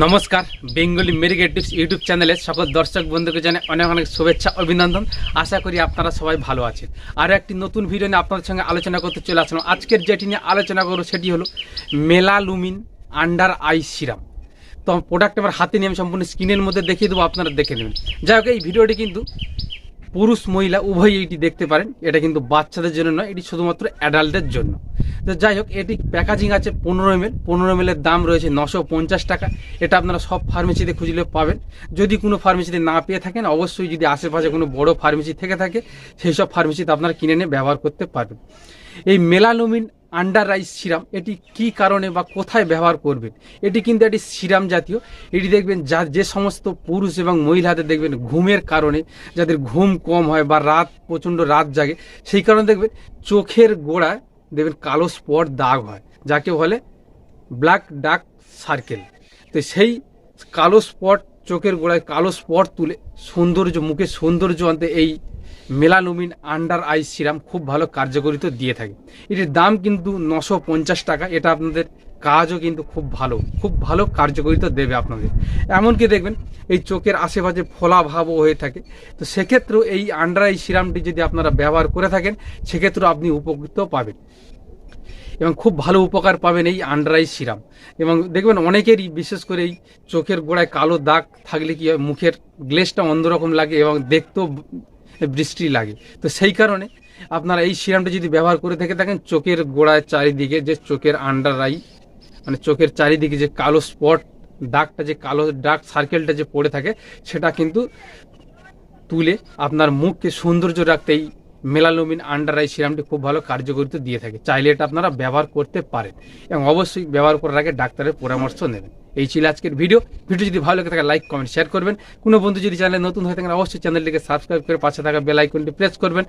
নমস্কার, Bengali মেরিগেট tips YouTube চ্যানেলে সকল দর্শক বন্ধুকে জানাই অনেক অনেক শুভেচ্ছা, অভিনন্দন। আশা করি আপনারা সবাই ভালো আছেন। আরও একটি নতুন ভিডিও নিয়ে আপনাদের সঙ্গে আলোচনা করতে চলে আসলাম। আজকের যেটি নিয়ে আলোচনা করব সেটি হলো মেলালুমিন আন্ডার আই সিরাম। তো প্রোডাক্ট আমার হাতে নিয়ে আমি সম্পূর্ণ স্ক্রিনের মধ্যে দেখিয়ে দেবো, আপনারা দেখে নেবেন। যাই হোক, এই ভিডিওটি কিন্তু পুরুষ, মহিলা, উভয়ই এটি দেখতে পারেন। এটা কিন্তু বাচ্চাদের জন্য নয়, এটি শুধুমাত্র অ্যাডাল্টদের জন্য। তো যাই হোক, এটি প্যাকেজিং আছে পনেরো এম এল পনেরো এম দাম রয়েছে নশো পঞ্চাশ টাকা। এটা আপনারা সব ফার্মেসিতে খুঁজলে পাবেন। যদি কোনো ফার্মেসিতে না পেয়ে থাকেন, অবশ্যই যদি আশেপাশে কোনো বড় ফার্মেসি থেকে থাকে, সেই সব ফার্মেসিতে আপনারা কিনে নিয়ে ব্যবহার করতে পারবেন। এই মেলানোমিন আন্ডার রাইস সিরাম এটি কি কারণে বা কোথায় ব্যবহার করবেন? এটি কিন্তু একটি সিরাম জাতীয়। এটি দেখবেন যা, যে সমস্ত পুরুষ এবং মহিলাদের দেখবেন ঘুমের কারণে, যাদের ঘুম কম হয় বা রাত, প্রচণ্ড রাত জাগে, সেই কারণে দেখবেন চোখের গোড়ায় দেখবেন কালো স্পট দাগ হয়, যাকে বলে ব্ল্যাক ডাক সার্কেল তো সেই কালো স্পট, চোখের গোড়ায় কালো স্পট তুলে সৌন্দর্য মুখে সৌন্দর্য আনতে এই মেলানোমিন আন্ডার আই সিরাম খুব ভালো কার্যকরিত দিয়ে থাকে। এটির দাম কিন্তু নশো পঞ্চাশ টাকা, এটা আপনাদের কাজও কিন্তু খুব ভালো খুব ভালো কার্যকরিতা দেবে আপনাদের। এমনকি দেখবেন, এই চোখের আশেপাশে ফোলা ভাবও হয়ে থাকে। তো সেক্ষেত্রেও এই আন্ডার আই সিরামটি যদি আপনারা ব্যবহার করে থাকেন, সেক্ষেত্রেও আপনি উপকৃত পাবেন। এবং খুব ভালো উপকার পাবেন এই আন্ডার আই সিরাম। এবং দেখবেন, অনেকেরই বিশেষ করে এই চোখের গোড়ায় কালো দাগ থাকলে কি হয়, মুখের গ্লেসটা অন্যরকম লাগে এবং দেখতেও বৃষ্টি লাগে। তো সেই কারণে আপনারা এই সিরামটা যদি ব্যবহার করে থেকে থাকেন চোখের গোড়ায় চারিদিকে যে চোখের আন্ডার আই মানে চোখের চারিদিকে যে কালো স্পট দাগটা যে কালো ডার্ক সার্কেলটা যে পড়ে থাকে, সেটা কিন্তু তুলে আপনার মুখকে সৌন্দর্য রাখতে এই মেলানোমিন আন্ডার আই সিরামটি খুব ভালো কার্যকরিতা দিয়ে থাকে। চাইলে এটা আপনারা ব্যবহার করতে পারেন এবং অবশ্যই ব্যবহার করার আগে ডাক্তারের পরামর্শ নেবেন। এই ছিল আজকের ভিডিও। ভিডিও যদি ভালো লাগে থাকে লাইক কমেন্ট শেয়ার করবেন। কোনো বন্ধু যদি চ্যানেলে নতুন হয়ে থাকেন অবশ্যই চ্যানেলটিকে সাবস্ক্রাইব করে পাশে থাকা বেল আইকনটি প্রেস করবেন।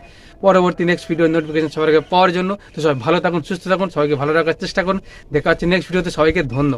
পরবর্তী নেক্সট ভিডিও নোটিফিকেশন সবাইকে পাওয়ার জন্য। তো সবাই ভালো থাকুন, সুস্থ থাকুন, সবাইকে ভালো রাখার চেষ্টা করুন। দেখা হচ্ছে নেক্সট ভিডিওতে সবাইকে ধন্যবাদ।